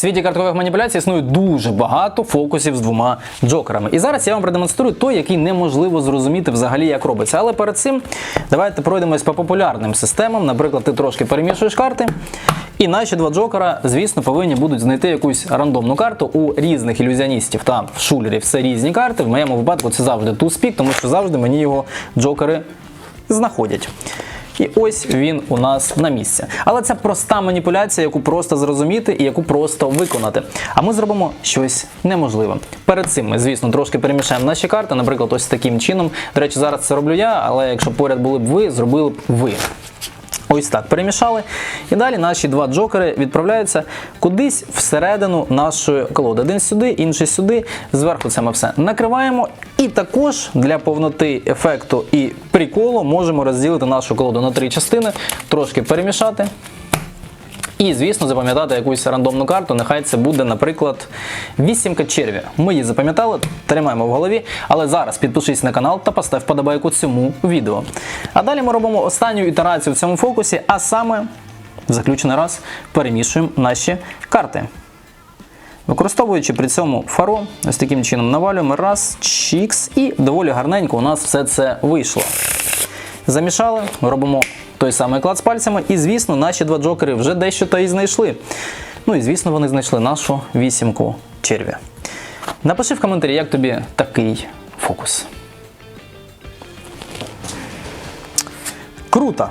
світі карткових маніпуляцій існує дуже багато фокусів з двома джокерами. І зараз я вам продемонструю той, який неможливо зрозуміти взагалі, як робиться. Але перед цим давайте пройдемось по популярним системам. Наприклад, ти трошки перемішуєш карти. І наші два джокера, звісно, повинні будуть знайти якусь рандомну карту у різних ілюзіоністів та шулерів. Це різні карти. В моєму випадку це завжди туспік, тому що завжди мені його джокери знаходять. І ось він у нас на місці. Але це проста маніпуляція, яку просто зрозуміти і яку просто виконати. А ми зробимо щось неможливе. Перед цим ми, звісно, трошки перемішаємо наші карти, наприклад, ось таким чином. До речі, зараз це роблю я, але якщо поряд були б ви, зробили б ви. Ось так перемішали. І далі наші два джокери відправляються кудись всередину нашої колоди. Один сюди, інший сюди. Зверху це ми все накриваємо. І також для повноти ефекту і приколу можемо розділити нашу колоду на три частини, трошки перемішати. І, звісно, запам'ятати якусь рандомну карту. Нехай це буде, наприклад, вісімка черві. Ми її запам'ятали, тримаємо в голові. Але зараз підпишись на канал та постав вподобайку цьому відео. А далі ми робимо останню ітерацію в цьому фокусі, а саме в заключений раз перемішуємо наші карти. Використовуючи при цьому фаро, ось таким чином навалюємо раз, чікс, і доволі гарненько у нас все це вийшло. Замішали, робимо той самий клад з пальцями, і, звісно, наші два джокери вже дещо та і знайшли. Ну і звісно, вони знайшли нашу вісімку черві. Напиши в коментарі, як тобі такий фокус. Круто!